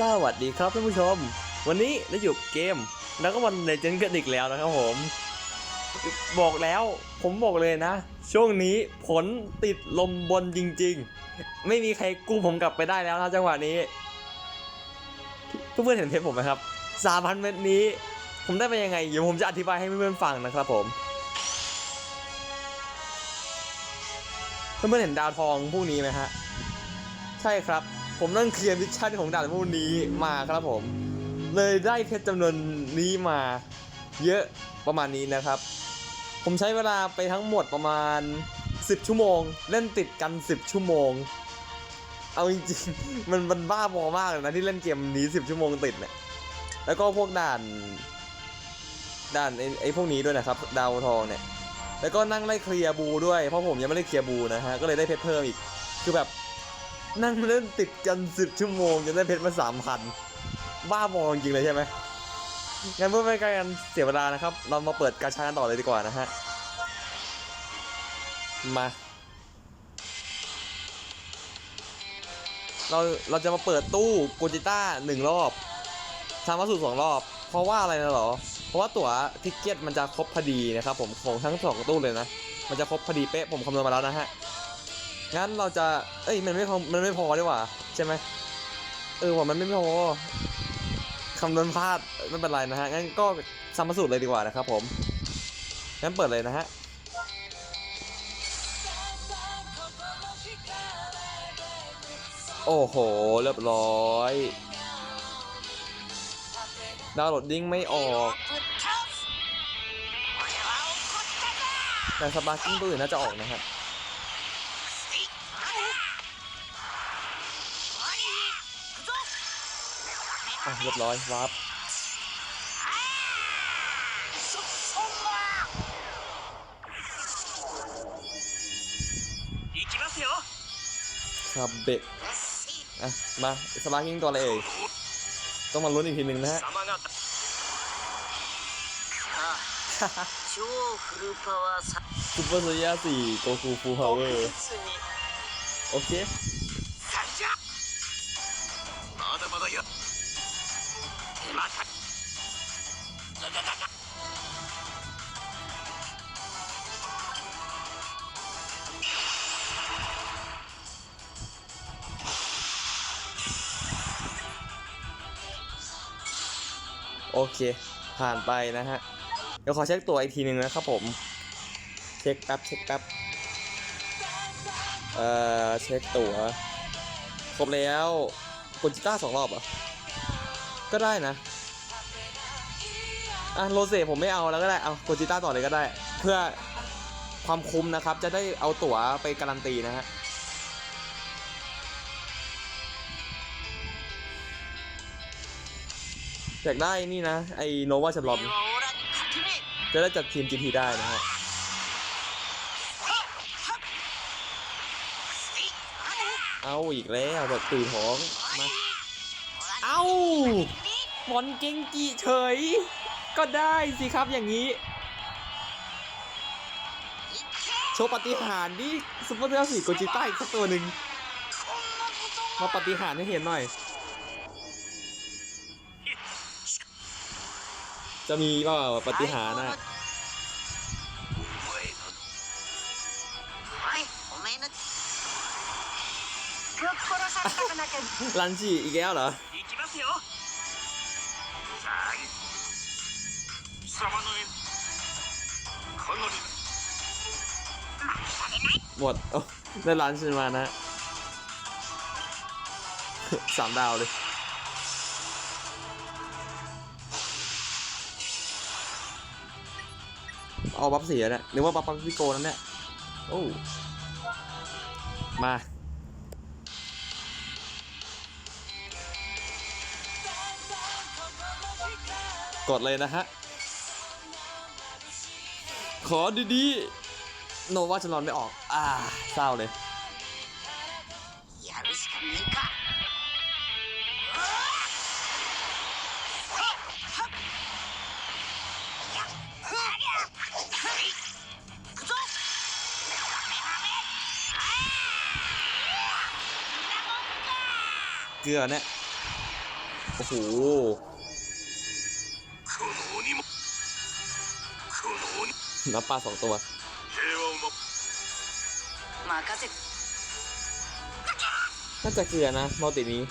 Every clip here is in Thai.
สวัสดีครับท่านผู้ชม วันนี้เราอยู่กับเกมแล้วก็วันเลเจนด์กันอีกแล้วนะครับผม บอกแล้วผมบอกเลยนะ ช่วงนี้ผลติดลมบนจริง ๆ ไม่มีใครกู้ผมกลับไปได้แล้วนะจังหวะนี้ เพื่อนๆเห็นเพจผมไหมครับสามพันเม็ดนี้ ผมได้ไปยังไงเดี๋ยวผมจะอธิบายให้เพื่อนๆฟังนะครับผมเพื่อนๆเห็นดาวทองพวกนี้ไหมฮะใช่ครับ ผมนั่งเคลียร์มิชชั่นของด่านพวกนี้มาครับผม เลยได้เพชรจำนวนนี้มา เยอะประมาณนี้นะครับ ผมใช้เวลาไปทั้งหมดประมาณ 10 ชั่วโมง เล่นติดกัน 10 ชั่วโมง เอาจริงๆ มันมันบ้าบอมากเลยนะที่เล่นเกมนี้ 10 ชั่วโมงติดเนี่ยแล้วก็พวกด่านด่านไอ้ไอพวกนี้ด้วยนะครับ ดาวทองเนี่ย แล้วก็นั่งไล่เคลียร์บูด้วย เพราะผมยังไม่ได้เคลียร์บูนะฮะ ก็เลยได้เพชรเพิ่มอีก คือแบบ นั่งเล่นติดกันสิบชั่วโมงจนได้เพชรมาสามพันบ้าบอจริงเลยใช่ไหมงั้นเพื่อไม่ให้การเสียเวลานะครับ เรามาเปิดกาชากันต่อเลยดีกว่านะฮะ มา เราเราจะมาเปิดตู้โกจิต้าหนึ่งรอบทำวัสดุสองรอบ เพราะว่าอะไรนะหรอ เพราะว่าตั๋วทิกเก็ตมันจะครบพอดีนะครับผมของทั้งสองตู้เลยนะ มันจะครบพอดีเป๊ะผมคำนวณมาแล้วนะฮะ งั้นเราจะ เอ้ย มันไม่พอ มันไม่พอดีกว่า ใช่ไหม เออว่ามันไม่พอคำนวณพลาดไม่เป็นไรนะฮะ งั้นก็ซ้ำมาสูตรเลยดีกว่านะครับผม งั้นเปิดเลยนะฮะ โอ้โห เรียบร้อย ดาวน์โหลดดิ้งไม่ออกแต่สปาร์กิ้งตัวอื่นน่าจะออกนะฮะ เรียบร้อยวาร์ปครับเบกอะ มาสมาร์กิ้งตัวอะไเอ่ยต้องมาลุ้นอีกทีหนึ่งนะฮะซูเปอร์โซยาสี่โกคูฟูพาวเวอร์ โอเค โอเค ผ่านไปนะฮะ เดี๋ยวขอเช็คตัวอีกทีหนึ่งนะครับผม เช็คแป๊บเช็คแป๊บเอ่อเช็คตัวครบแล้วกดจิต้าสองรอบเหรอก็ได้นะอะโรเซ่ผมไม่เอาแล้วก็ได้ เอากดจิต้าต่อเลยก็ได้ เพื่อความคุ้มนะครับ จะได้เอาตั๋วไปการันตีนะฮะ อยากได้นี่นะ ไอโนวาชับลอมจะได้จัดทีม GT ได้นะครับเอาอีกแล้วแบบตื่นท้องมาเอาบอลเก่งกีเฉย ก็ได้สิครับอย่างนี้ โชว์ปฏิหารดิ้ซุปเปอร์เทอร์สีโกจิต้าอีกสักตัวหนึ่งมาปฏิหารให้เห็นหน่อย จะมีว่าปฏิหารนะลันจีอีกแล้วเหรอหมดโอ้ได้ร้านชินมานะสามดาวเลย เอาบัฟเสียเนี่ยหรือว่าบัฟปังพิโกนั่นเนี่ยโอ้มากดเลยนะฮะ ขอดีๆ โนว่าจะนอนไม่ออก อ่าเศร้าเลย เกลือเนี่ย โอ้โหน้ำปลาสองตัวน่าจะเกลือนะมอตินี้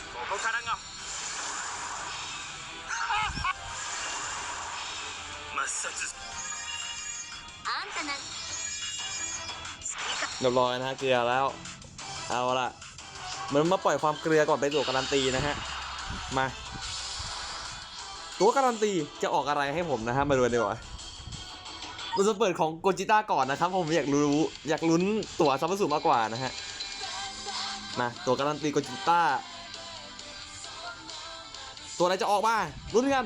เรียบร้อยนะเกลือแล้ว เอาละ เหมือนมาปล่อยความเกลือก่อนไปตัวการันตีนะฮะ มา ตัวการันตีจะออกอะไรให้ผมนะฮะ มาดูดีกว่าเราจะเปิดของโกจิต้าก่อนนะครับ ผมอยากรู้อยากลุ้นตัวซับเปอร์สูมากกว่านะฮะ มาตัวการันตีโกจิต้า ตัวอะไรจะออกมาลุ้นกัน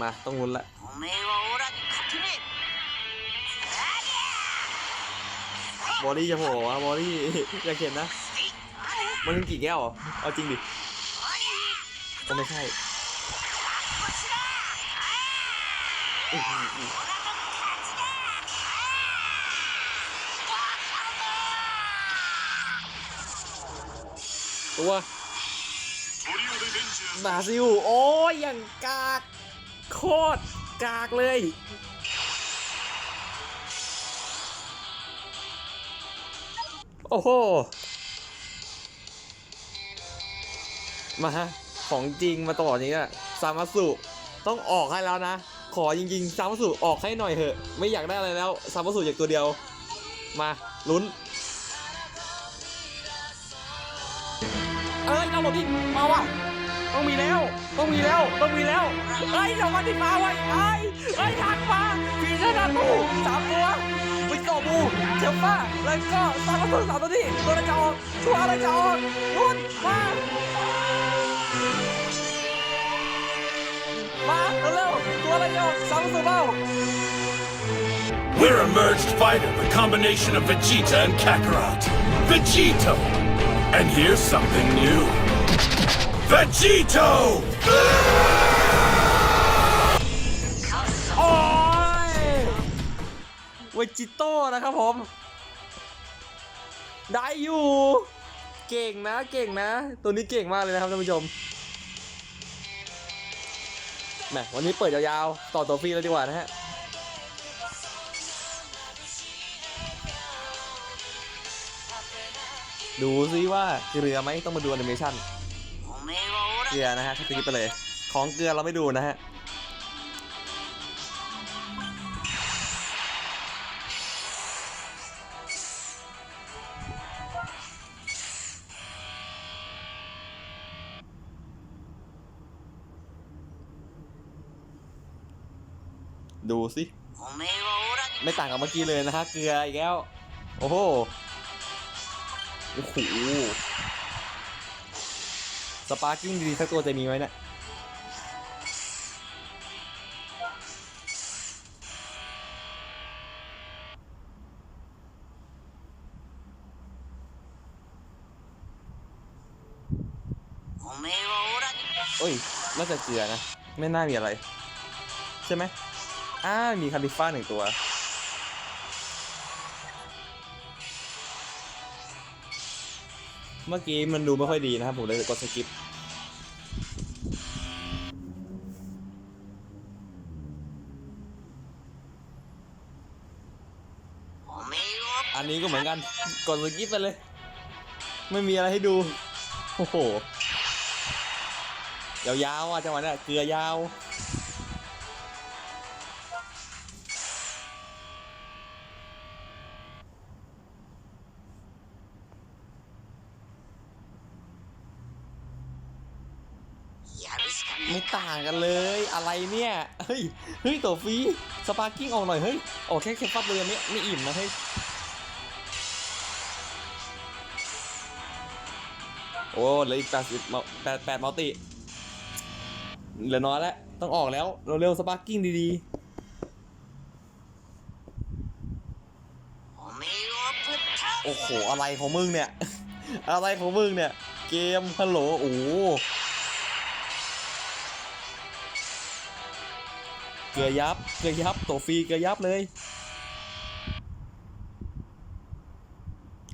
มาต้องลุ้นละ บอดี้จะโผล่อะบอดี้อยากเห็นนะ มันเป็นกี่แก้วเอาจริงดิก็ไม่ใช่ตัวบาซิวโอ้ยอย่างกาก โคตรกากเลย โอ้โห มาของจริงมาต่อนี้อะซามาสุต้องออกให้แล้วนะ ขอจริงๆซามาสุออกให้หน่อยเถอะ ไม่อยากได้อะไรแล้วซามาสุอยากตัวเดียว มาลุ้น เอ้ยเราหลบดิมาว่ะต้องมีแล้ว ต้องมีแล้ว ต้องมีแล้ว เอ้ยเรามาดิมาไว้ไอ้ยเอ้ยทักมาฟีชนาตูสามตัววิ กโตบูเชฟฟ้าแล้วก็สามตัวสามตัวที่ตัวอะไรจะออกตัวอะไรจะออกลุ้นมา มาเร็วๆตัวอะไรจะออกสามตัวเปล่า We're a merged fighter, the combination of Vegeta and Kakarot. Vegito! And here's something new. Vegito! วจิโต้นะครับผม ได้อยู่ เก่งนะเก่งนะ ตัวนี้เก่งมากเลยนะครับท่านผู้ชมแหมวันนี้เปิดยาวๆ ต่อตัวฟรีเลยดีกว่านะฮะดูซิว่าเกลือไหมต้องมาดูแอนิเมชันเกลือนะฮะชัดเไปเลย ของเกลือเราไม่ดูนะฮะ ดูสิไม่ต่างกับเมื่อกี้เลยนะฮะเกลืออีกแล้ว โอ้โหโอ้โหสปาร์กิ้งดีสักตัวจะมีไหมเนะี่ยโอ้ยน่าจะเกลือนะ ไม่น่ามีอะไร ใช่ไหม อ้ามีคาลิฟ่าหนึ่งตัว เมื่อกี้มันดูไม่ค่อยดีนะครับผมเลยกดสกิปอันนี้ก็เหมือนกัน กดสกิปไปเลย ไม่มีอะไรให้ดู โอ้โห ยาวๆอะจังหวะเนี้ยเกลือยาว ต่างกันเลยอะไรเนี่ยเฮ้ยเฮ้ยตัวฟรีสปาร์กิ้งออกหน่อยเฮ้ยออกแค่เคปับเลยไม่ไม่อิ่มนะเฮ้ยโอ้เหลืออีกแปดสิบแปดแปดมัลติเหลือน้อยแล้วต้องออกแล้วเราเร็วสปาร์กิ้งดีๆโอ้โห อะไรของมึงเนี่ย อะไรของมึงเนี่ย เกมฮัลโหล โอ้ ลือยับ เกือยับตัวฟรีเกือยับเลย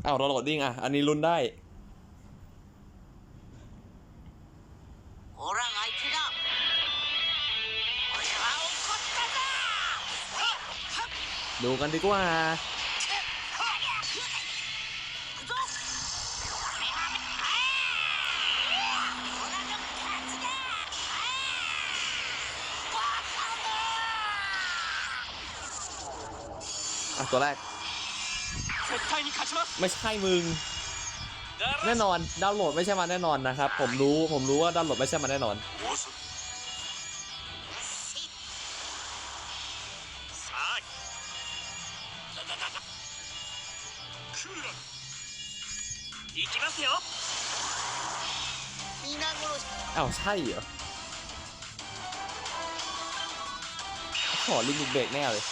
เอ้าเราโหลดดิ้งอะ อันนี้รุนได้ Alright, light it up. ดูกันดีกว่า ตัวแรก ไม่ใช่มึง แน่นอนดาวน์โหลดไม่ใช่มาแน่นอนนะครับ ผมรู้ผมรู้ว่าดาวน์โหลดไม่ใช่มาแน่นอนเอ้าใช่เหรอ ขอลิมิตเบรกแน่เลย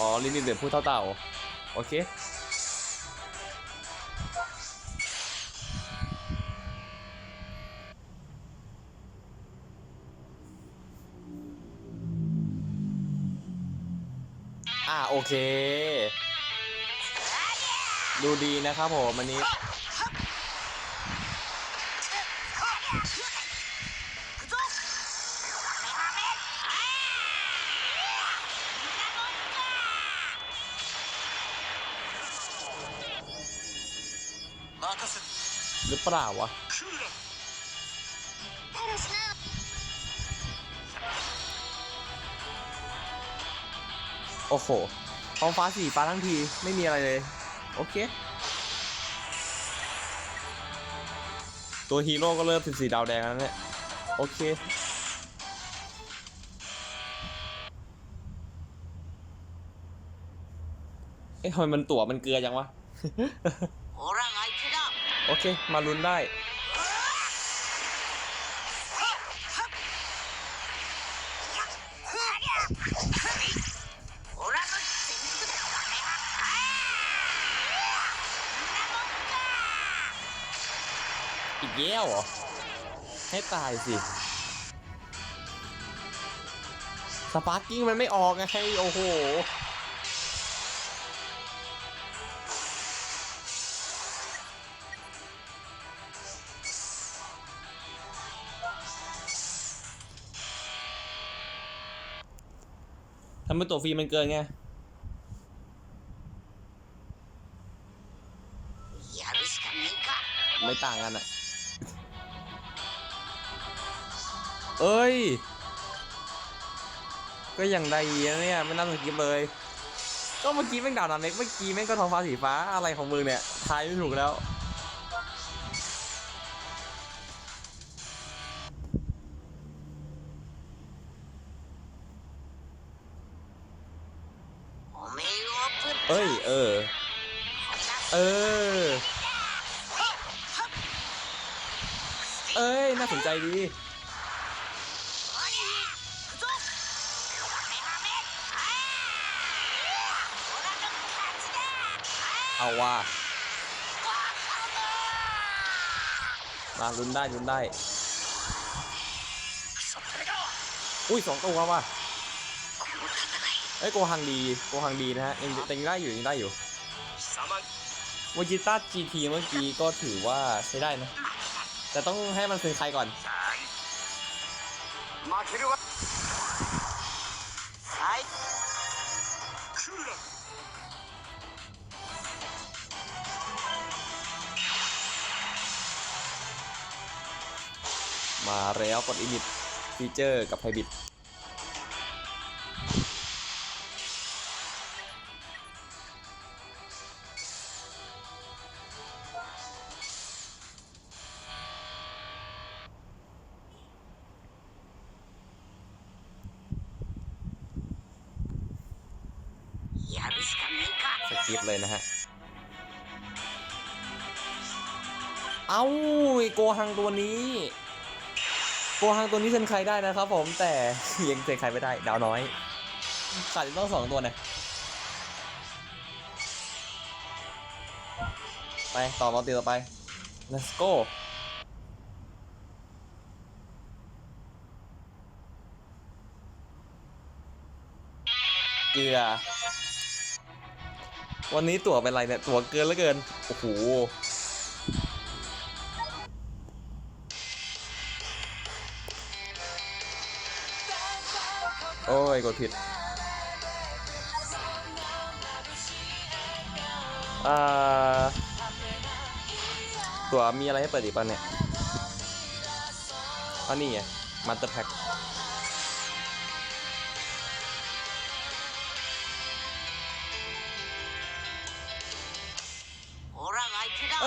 อ๋อลิมิตเบรกพูดเท่าเต่า โอเค อ่าโอเค ดูดีนะครับผมอันนี้ือเปล่าวะโอ้โหท้องฟ้าสีฟ้าทั้งทีไม่มีอะไรเลย โอเค ตัวฮีโร่ก็เริ่มเป็นสีดาวแดงแล้วเนี่ย โอเค เอ๊ะทำไมมันตั๋วมันเกลือจังวะ โอเค มาลุ้นได้ อีกแย่เหรอ ให้ตายสิ สปาร์กิ้งมันไม่ออกไงโอ้โห มันตัวฟรีมันเกินไงไม่ต่างกันอะเอ้ย ก็อย่างใดเนี่ยไม่น่าสกิปเลย ก็เมื่อกี้แม่งด่าวนำเล็กเมื่อกี้แม่งก็ทองฟ้าสีฟ้าอะไรของมึงเนี่ยทายไม่ถูกแล้ว เอ้ย น่าสนใจดี เอาว่ามาลุ้นได้ลุ้นได้ อุ้ยสองตัวว่ะเอ้ยโกหังดีโกหังดีนะฮะยังยังได้อยู่ยังได้อยู่วอจิต้าจีทีเมื่อกี้ก็ถือว่าใช้ได้นะ แต่ต้องให้มันซื้อใครก่อนมาคิดว่าไอมาแล้วกดอินิตฟีเจอร์กับไฮบิด สกิปเลยนะฮะ เอ้าอ้โกฮังตัวนี้โกฮังตัวนี้เซนใครได้นะครับผมแต่ยังเซนใครไม่ได้ ดาวน้อยขาดอีกต้องสองตัวเนี่ยไป ต่อมาตีต่อไป let's go เกลือ วันนี้ตั๋วเป็นไรเนี่ย ตั๋วเกินเหลือเกิน โอ้โห โอ้ย กดผิด อ่า ตั๋วมีอะไรให้เปิดอีกป่ะเนี่ยอันนี้ไงมัตเตอร์แพ็ค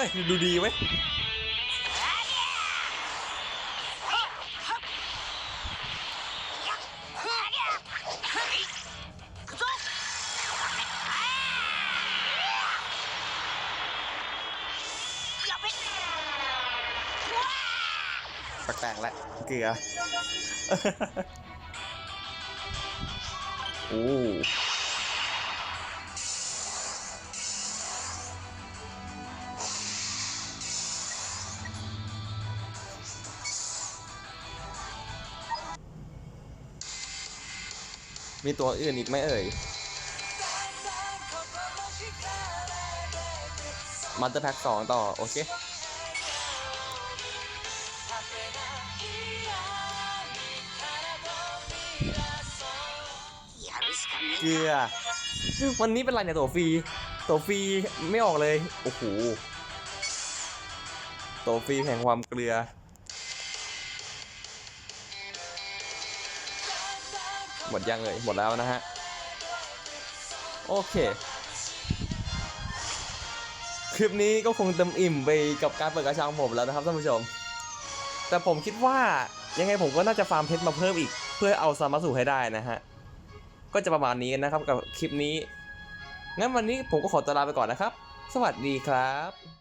ยดูดีไว้แตกและเกลือ โอ้ มีตัวอื่นอีกไหมเอ่ยมันจะแพ็กสองต่อ โอเค เกลือ วันนี้เป็นไรเนี่ยตัวฟรี ตัวฟรีไม่ออกเลย โอ้โห ตัวฟรีแห่งความเกลือ หมดยังเลยหมดแล้วนะฮะ โอเค คลิปนี้ก็คงเต็มอิ่มไปกับการเปิดกระชังผมแล้วนะครับท่านผู้ชม แต่ผมคิดว่ายังไงผมก็น่าจะฟาร์มเพชรมาเพิ่มอีก เพื่อเอาซามาสุให้ได้นะฮะ ก็จะประมาณนี้นะครับกับคลิปนี้ งั้นวันนี้ผมก็ขอตัวลาไปก่อนนะครับ สวัสดีครับ